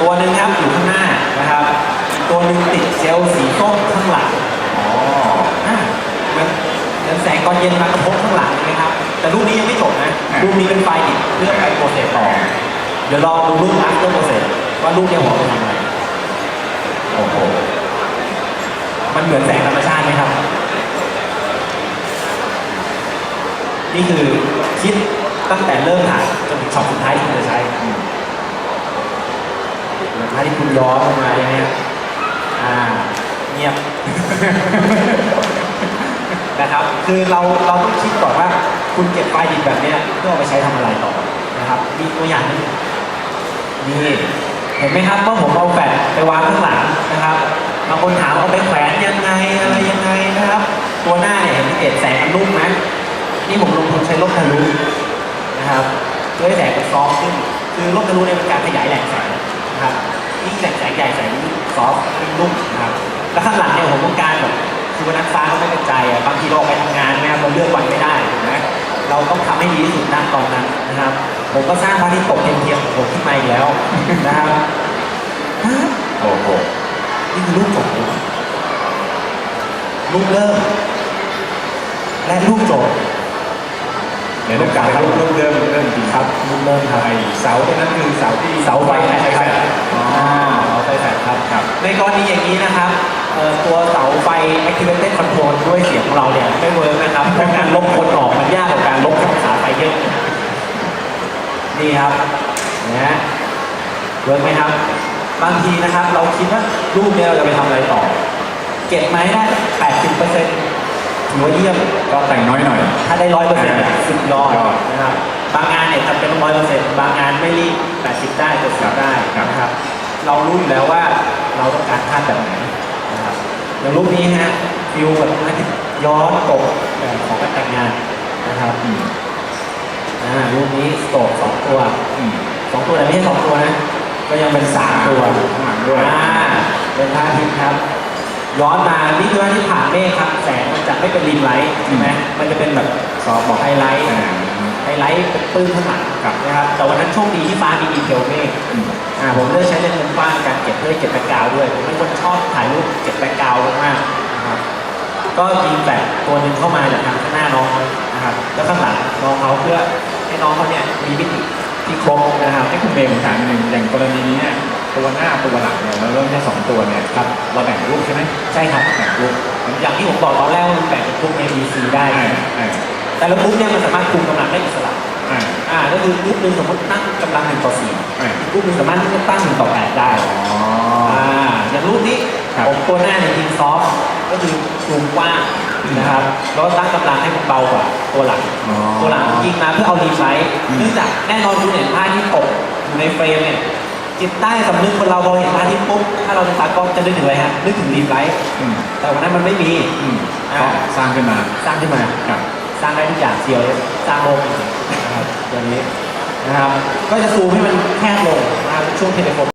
ตัวหนึ่งครับอยู่ข้างหน้านะครับอีกตัวหนึ่งติดเจลสีส้มข้างหลังอ๋ออ่าเหมือนเหมือนแสงตอนเย็นมากระทบข้างหลังนะครับ แต่รูปนี้ยังไม่จบนะรูปนี้เป็นไฟล์ดิบเพื่อไปโปรเซสต่อ เดี๋ยวรอดูรูป after process ว่ารูปเนี่ยหัวไปทำอะไรโอ้โหมันเหมือนแสงธรรมชาติไหมครับ นี่คือคิดตั้งแต่เริ่มถ่ายจนถึงช็อตสุดท้ายที่คุณจะใช้ สุดท้าที่คุณย้อนลงมาอย่างเงี้ยอ่าเงียบ นะครับ คือเราเราต้องคิดก่อนว่า คุณเก็บไฟล์ดิบแบบเนี้ยเพื่อเอาไปใช้ทำอะไรต่อนะครับ มีตัวอย่างนึงนี่เห็นไหมครับว่าผมเอาแฟลชไปวางข้างหลังนะครับบางคนถามเอาไปแขวนยังไงอะไรยังไงนะครับ ตัวหน้าเนี่ยเห็นเกตแสงมันนุ่มไหมนี่ผมลงทุนใช้ลบทะลุนะครับเพื่อให้แสงมันซอฟต์ขึ้น คือลบทะลุเนี่ยเป็นการขยายแหล่งแสง นะครับยิ่งแหล่งแสงใหญ่แสงยิ่งซอฟต์ยิ่งนุ่มนะครับแล้วข้างหลังเนี่ยผมต้องการแบบคือวันนั้นฟ้าก็ไม่เป็นใจอะบางทีเราออกไปทำงานเนี่ยเราเลือกวันไม่ได้ถูกไหมเราต้องทำให้ดีที่สุดณตอนนั้นนะครับ ผมก็สร้างพระอาทิตย์ตกเทียมๆของผมขึ้นมาอีกแล้วนะครับฮะโอ้โหนี่คือรูปจบเลยรูปเริ่มและรูปจบ เดี๋ยวต้องกลับไปรูปรูปเดิมรูปเดิมจริงครับรูปเริ่มครับไอเสาตัวนั้นคือเสาที่เสาไฟแฟลชครับอ๋อเสาไฟแฟลชครับครับ ในกรณีอย่างนี้นะครับเอ่อตัวเสาไฟ activated control ด้วยเสียงของเราเนี่ยไม่เวิร์กนะครับเพราะการลบคนออกมันยากกว่าการลบขาไฟเยอะนี่ครับนะฮะเวิร์กไหมครับ บางทีนะครับ เราคิดว่ารูปเนี้เราจะไปทำอะไรต่อ เก็บมาให้ได้80% ถือว่าเยี่ยม ก็แต่งน้อยหน่อย ถ้าได้ร้อยเปอร์เซ็นต์อ่าสุดยอดยอดนะครับ บางงานเนี่ยทำเป็นร้อยเปอร์เซ็นต์บางงานไม่รีบแปดสิบได้เจ็ดสิบได้ครับนะครับ เรารู้อยู่แล้วว่าเราต้องการภาพแบบไหนนะครับ อย่างรูปนี้ฮะฟิวแบบอาทิตย์ย้อนตกแบบของการแต่งงานนะครับอืมอ่ารูปนี้โตกสองตัวอืมสองตัวแต่ไม่ใช่สองตัวนะ ก็ยังเป็นสามตัวข้างหลังด้วยอ่าเป็นพระอาทิตย์ครับ ย้อนมานี่คือพระอาทิตย์ผ่านเมฆครับแสงมันจะไม่เป็นริมไลท์ใช่ไหมมันจะเป็นแบบซอฟบอกไฮไลท์อ่าไฮไลท์เป็นปื้นข้างหลังครับนะครับแต่วันนั้นโชคดีที่ฟ้ามีดีเทลเมฆอืมอ่าผมเลือกใช้เลนส์มุมกว้างในการเก็บเพื่อเก็บแบ็กกราวด์ด้วยผมเป็นคนชอบถ่ายรูปเก็บแบ็กกราวด์มากๆนะครับก็ยิงแฟลชตัวหนึ่งเข้ามาจากทางข้างหน้าน้องเขานะครับแล้วข้างหลังน้องเขาเพื่อให้น้องเขาเนี่ยมีมิติที่ครบนะครับให้คุณเบมถามนิดนึงอย่างกรณีนี้เนี่ย ตัวหน้าตัวหลังเนี่ยเราเริ่มแค่สองตัวเนี่ยครับเราแบ่งรูปใช่ไหมใช่ครับแบ่งรูปอย่างที่ผมบอกตอนแรกว่ามันแบ่งเป็นกลุ่ม A B C ได้อ่าอ่าแต่ละกลุ่มเนี่ยมันสามารถคุมกำลังได้อิสระอ่าอ่าก็คือกลุ่มหนึ่งสมมติตั้งกำลังหนึ่งต่อสี่อ่าอีกกลุ่มหนึ่งสามารถตั้งหนึ่งต่อแปดได้อ๋ออ่าอย่างรูปนี้ครับผมตัวหน้าเนี่ยยิงซอฟต์ก็คือซูมกว้างนะครับแล้วก็ตั้งกำลังให้มันเบากว่าตัวหลังอ๋อตัวหลังยิงมาเพื่อเอารีไฟท์อืมเนื่องจากแน่นอนคุณเห็นภาพที่ตกอยู่ในเฟรมเนี่ย จิตใต้สำนึกคนเราพอเห็นภาพที่ปุ๊บถ้าเราเป็นตากล้องจะนึกถึงอะไรฮะนึกถึงรีไฟท์อืมแต่วันนั้นมันไม่มีอืมอ่าก็สร้างขึ้นมาสร้างขึ้นมา ครับ สร้างได้ทุกอย่างเซียวเลยสร้างโลกนะครับอย่างนี้นะครับ ก็จะซูมให้มันแคบลงนะครับช่วงเทเลโฟน